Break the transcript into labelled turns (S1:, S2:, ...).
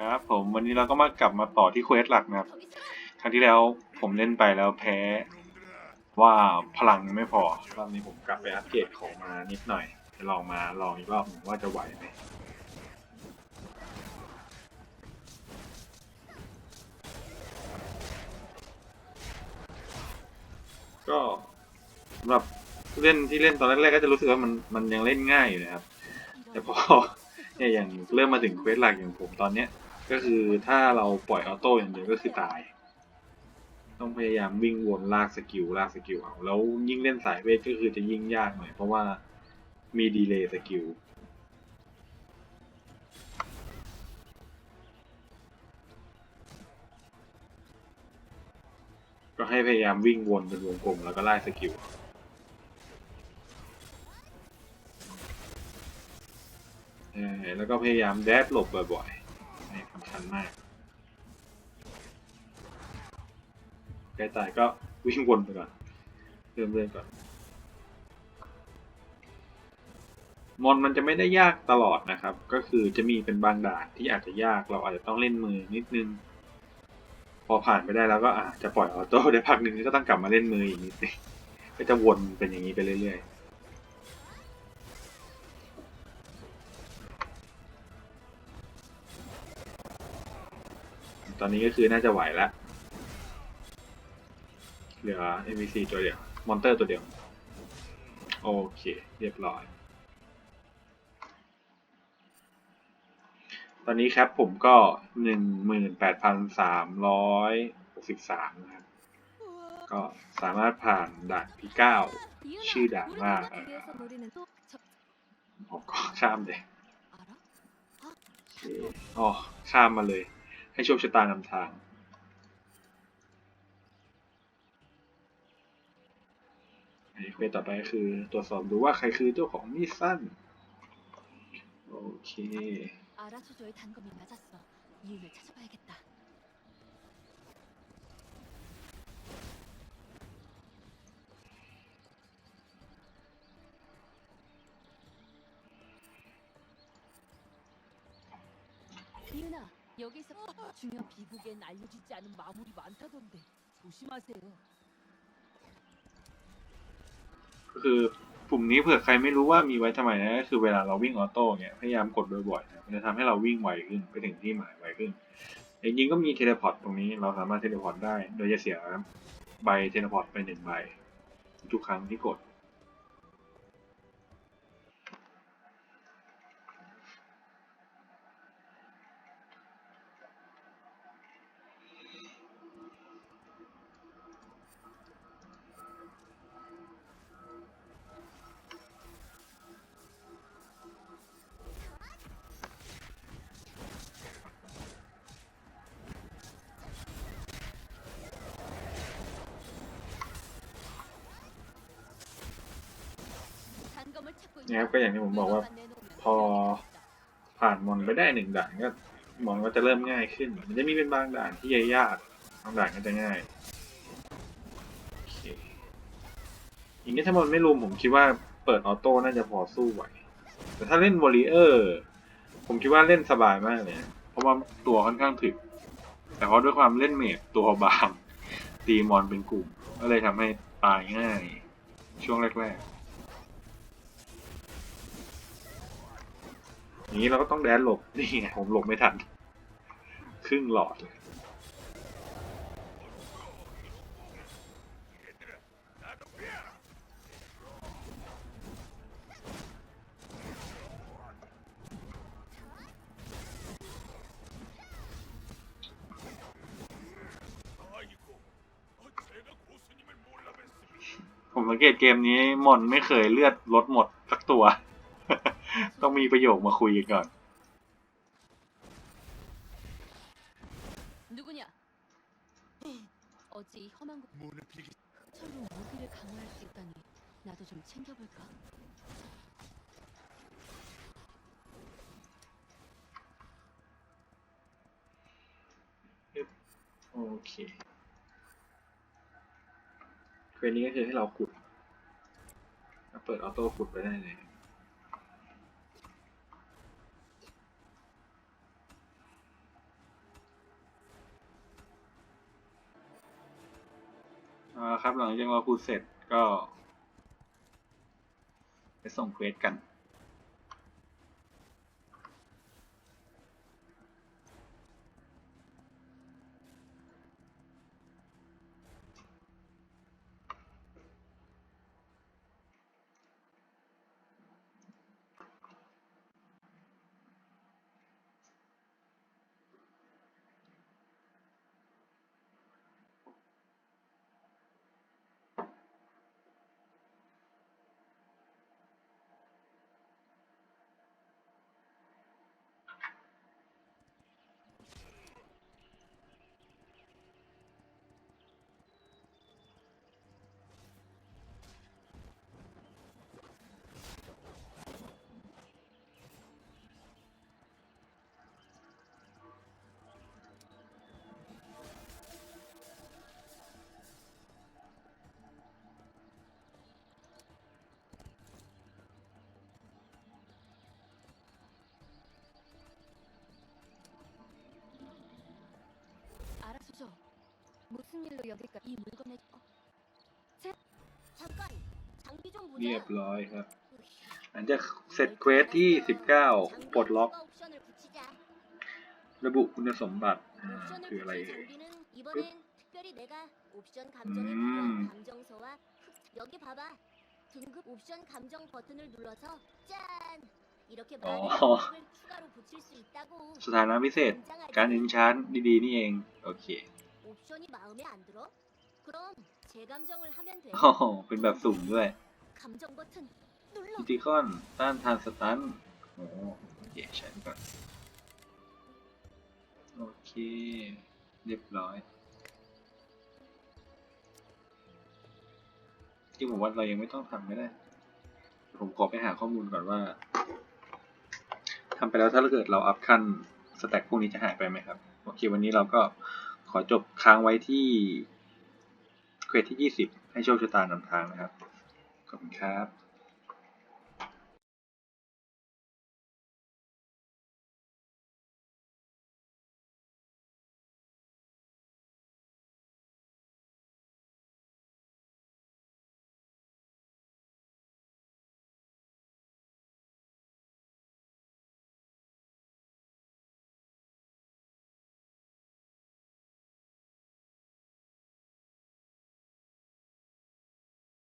S1: ครับผมวันนี้เราก็มากลับมาต่อที่เควสหลักนะครับ ครั้งที่แล้วผมเล่นไปแล้วแพ้ว่าพลังยังไม่พอรอบนี้ผมกลับไปอัปเกรดของมานิดหน่อยจะลองมาลองอีกรอบหนึ่งว่าจะไหวไหมก็สำหรับเล่นที่เล่นตอนแรกๆก็จะรู้สึกว่ามันมันยังเล่นง่ายอยู่นะครับ แต่พอเนี่ยอย่างเริ่มมาถึงเควสหลักอย่างผมตอนเนี้ย ก็คือถ้าเราปล่อยออโต้อย่างเดียวก็คือตาย ต้องพยายามวิ่งวนลากสกิลลากสกิลเอาแล้วยิ่งเล่นสายเวทก็คือจะยิ่งยากหน่อย เพราะว่ามีดีเลย์สกิลก็ให้พยายามวิ่งวนเป็นวงกลมแล้วก็ไล่สกิลแล้วก็พยายามแดดหลบบ่อย นี่สำคัญมากใกล้ตายก็วิ่งวนไปก่อนเริ่มเรื่อยก่อน มอนมันจะไม่ได้ยากตลอดนะครับ ก็คือจะมีเป็นบางด่านที่อาจจะยากเราอาจจะต้องเล่นมือนิดนึง พอผ่านไปได้แล้วก็อาจจะปล่อยออโต้ได้พักหนึ่งก็ต้องกลับมาเล่นมืออีกนิดนึงก็จะวนเป็นอย่างนี้ไปเรื่อยๆ ตอนนี้ก็คือน่าจะไหวแล้ว เหลือ NPC ตัวเดียว มอนเตอร์ตัวเดียว โอเค เรียบร้อย ตอนนี้ครับผมก็หนึ่งหมื่นแปดพันสามร้อยหกสิบสามนะครับ ก็สามารถผ่านด่านที่เก้าชื่อด่านว่าเออผมก็ข้ามเลยโอเคอ๋อข้ามมาเลย ให้โชคชะตานำทาง อันนี้เควสต่อไปก็คือตรวจสอบดูว่าใครคือเจ้าของมีดสั้น โอเค
S2: 아라소저의 단검이 맞았어. 이유를 찾아봐야겠다. 이은아, 여기서 중요한 비국엔 알려지지 않은 마물이 많다던데 조심하세요.
S1: ก็คือปุ่มนี้เผื่อใครไม่รู้ว่ามีไว้ทำไมนะก็คือเวลาเราวิ่งออโต้เนี่ยพยายามกดบ่อยๆนะมันจะทำให้เราวิ่งไวขึ้นไปถึงที่หมายไวขึ้นจริงๆก็มีเทเลพอร์ตตรงนี้เราสามารถเทเลพอร์ตได้ โดยจะเสียใบเทเลพอร์ตไปหนึ่งใบทุกครั้งที่กด นะครับก็อย่างที่ผมบอกว่าพอผ่านมอนไปได้หนึ่งด่านก็มอนก็จะเริ่มง่ายขึ้น มันจะมีเป็นบางด่านที่ยากบางด่านก็จะง่ายอเคอย่างนี้ถ้ามอนไม่รวมผมคิดว่าเปิดออโต้น่าจะพอสู้ไหว แต่ถ้าเล่นวอลเลเยอร์ผมคิดว่าเล่นสบายมากเลย เพราะว่าตัวค่อนข้างถึก แต่เพราะด้วยความเล่นเมจตัวบางตีมอนเป็นกลุ่ม ก็เลยทำให้ตายง่าย ช่วงแรกๆ อย่าง นี้เราก็ต้องแดนหลบ นี่ไงผมหลบไม่ทัน ครึ่งหลอดเลยผมสังเกตเกมนี้มอนไม่เคยเลือดลดหมดสักตัว ต้องมีประโยคมาคุยกันก่อน
S2: 누구냐? 어찌 험한 곳
S3: 문을 비기
S2: 철로 무기를 강화할 수 있다니 나도 좀 챙겨볼까?
S1: โอเคเควสนี้ก็คือให้เราขุดแล้วเปิดออโต้ขุดไปได้เลย เอาละครับหลังจากเราพูดเสร็จก็ ไปส่งเควสกัน
S2: 무슨 일로 여기까지 이 물건을 어? 제... 잠깐 장비 좀
S1: เรียบ
S2: 보자.
S1: ร้อยครับ หลังจากเสร็จเควสที่ 19 ปลดล็อก
S2: 옵션을 붙이자.
S1: ระบุคุณสมบัติอ่า
S2: 옵션을
S1: คืออะไร
S2: 붙인
S1: เอ่ย
S2: 장비는 이번엔 특별히 내가 옵션 감정에
S1: 음.
S2: 필요한 감정서와 흑- 여기 봐봐. 등급 옵션 감정 버튼을 눌러서 짠 이렇게 많은
S1: 어.
S2: 등급을 추가로 붙일 수 있다고.
S1: สถานะพิเศษ
S2: 굉장하지?
S1: การเอนชานดีๆ นี่เอง โอเค
S2: 옵션이 마음에 안 들어? 그럼 재감정을 하면 돼.
S1: โอ้โหเป็นแบบสุ่มด้วย
S2: 감정 버튼 눌러.
S1: พิติคอนต้านทานสตันโอ้โหโอเคใช้ไปก่อน โอเค เรียบร้อย ที่ผมว่าเรายังไม่ต้องทำก็ได้ ผมขอไปหาข้อมูลก่อนว่าทำไปแล้วถ้าเกิดเราอัพขั้นสแต็กพวกนี้จะหายไปไหมครับ โอเค วันนี้เราก็ ขอจบค้างไว้ที่เควสที่ 20 ให้โชคชะตานำทางนะครับ ขอบคุณครับ